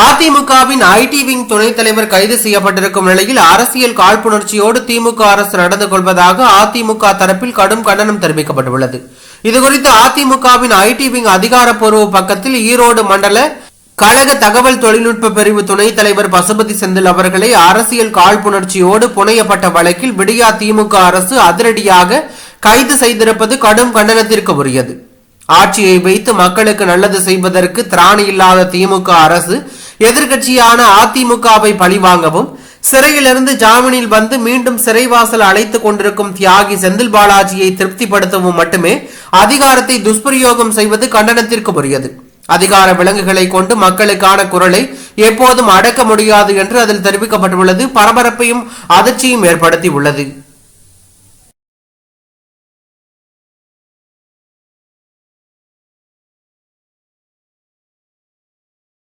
அதிமுகவின் IT wing துணைத் தலைவர் கைது செய்யப்பட்டிருக்கும் நிலையில் அரசியல் காழ்ப்புணர்ச்சியோடு திமுக அரசு நடந்து கொள்வதாக அதிமுக தரப்பில் கடும் கண்டனம் தெரிவிக்கப்பட்டுள்ளது. இதுகுறித்து அதிமுகவின் ஐடி விங் அதிகாரப்பூர்வ பக்கத்தில் ஈரோடு மண்டல கழக தகவல் தொழில்நுட்ப பிரிவு துணைத் தலைவர் பசுபதி செந்தில் அவர்களை அரசியல் காழ்ப்புணர்ச்சியோடு புனையப்பட்ட வழக்கில் விடியா திமுக அரசு அதிரடியாக கைது செய்திருப்பது கடும் கண்டனத்திற்கு உரியது. ஆட்சியை வைத்து மக்களுக்கு நல்லது செய்வதற்கு திராணி இல்லாத திமுக அரசு எதிர்க்கட்சியான அதிமுகவை பழிவாங்கவும் சிறையிலிருந்து ஜாமீனில் வந்து மீண்டும் சிறைவாசல் அழைத்துக் கொண்டிருக்கும் தியாகி செந்தில் பாலாஜியை திருப்திப்படுத்தவும் மட்டுமே அதிகாரத்தை துஷ்பிரயோகம் செய்வது கண்டனத்திற்கு உரியது. அதிகார விலங்குகளை கொண்டு மக்களுக்கான குரலை எப்போதும் அடக்க முடியாது என்று அதில் தெரிவிக்கப்பட்டுள்ளது. பரபரப்பையும் அதிர்ச்சியும் ஏற்படுத்தி உள்ளது